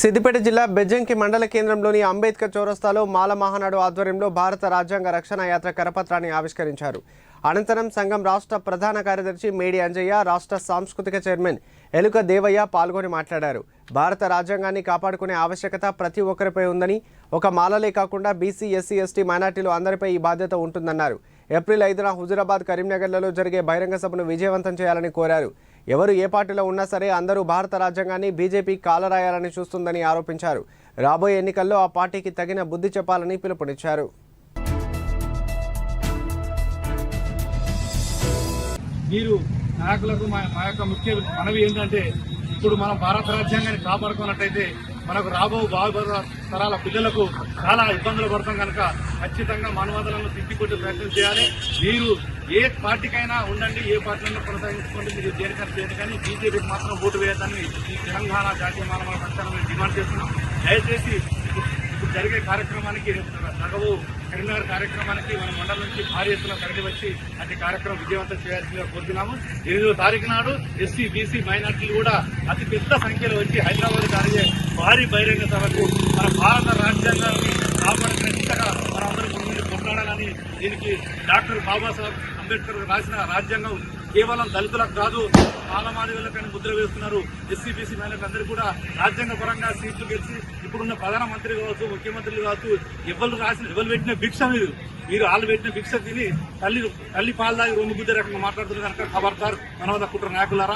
సిద్దిపేట జిల్లా బెజ్జంకి మండల కేంద్రంలోని అంబేద్కర్ చౌరస్తాలో మాల మహానాడు ఆధ్వర్యంలో భారత రాజ్యాంగ రక్షణ యాత్ర కరపత్రాన్ని ఆవిష్కరించారు. అనంతరం సంఘం రాష్ట్ర ప్రధాన కార్యదర్శి మేడి అంజయ్య రాష్ట్ర సాంస్కృతిక చైర్మన్ ఎలుక దేవయ్య పాల్గొని మాట్లాడారు. భారత రాజ్యాంగాన్ని కాపాడుకునే ఆవశ్యకత ప్రతి ఒక్కరిపై ఉందని ఒక మాలలే కాకుండా బీసీ ఎస్సీ ఎస్టీ మైనార్టీలు అందరిపై ఈ బాధ్యత ఉంటుందన్నారు. ఏప్రిల్ ఐదున హుజురాబాద్ కరీంనగర్లలో జరిగే బహిరంగ సభను విజయవంతం చేయాలని కోరారు. ఎవరు ఏ పార్టీలో ఉన్నా సరే అందరూ భారత రాజ్యాంగాన్ని బీజేపీ కాలరాయాలని చూస్తుందని ఆరోపించారు. రాబోయే ఎన్నికల్లో ఆ పార్టీకి తగిన బుద్ధి చెప్పాలని పిలుపునిచ్చారు. మీరు నాయకులకు మా యొక్క ముఖ్య మనవి ఏంటంటే ఇప్పుడు మనం భారత రాజ్యాంగాన్ని కాపాడుకున్నట్టయితే మనకు రాబో బాబు తరాల పిల్లలకు చాలా ఇబ్బందులు పడతాం కనుక ఖచ్చితంగా మానవాదాలను తిప్పికొట్టే ప్రయత్నం చేయాలి. మీరు ఏ పార్టీకైనా ఉండండి ఏ పార్టీలో కొనసాగించుకోండి మీరు దేనికైనా కానీ బీజేపీకి మాత్రం ఓటు వేయద్దని ఈ తెలంగాణ జాతీయ మానవ పక్షాన్ని డిమాండ్ చేస్తున్నాం. దయచేసి జరిగే కార్యక్రమానికి నగవు కరీంనగర్ కార్యక్రమానికి మన మండలం నుంచి భారీ ఎత్తున తరలి వచ్చి అతి కార్యక్రమం విజయవంతం చేయాల్సిందిగా కోరుతున్నాము. ఎనిమిదో తారీఖు నాడు ఎస్సీ బీసీ మైనార్టీలు కూడా అతి పెద్ద సంఖ్యలో వచ్చి హైదరాబాద్ జరిగే భారీ బహిరంగ సభకు మన భారత రాజ్యాంగాన్ని కాపాడుకునే దిశగా మనందరం కొట్లాడాలని దీనికి డాక్టర్ బాబాసాహెబ్ అంబేద్కర్ రాసిన రాజ్యాంగం కేవలం దళితులకు కాదు మానవాళికైనా ముద్ర వేస్తున్నారు. ఎస్సీ బీసీ మహిళలకు అందరూ కూడా రాజ్యాంగ పరంగా సీట్లు గెలిచి ఇప్పుడున్న ప్రధానమంత్రి కావచ్చు ముఖ్యమంత్రులు కావచ్చు ఎవరు రాసిన ఎవరు పెట్టిన భిక్ష మీరు? మీరు వాళ్ళు పెట్టిన భిక్ష తిని తల్లి తల్లి పాలు దాగి రొమ్ము గుద్దే రకంగా మాట్లాడుతున్నారు కనుక ఖబర్దార్ మనవద కుట్ర నాయకులారా?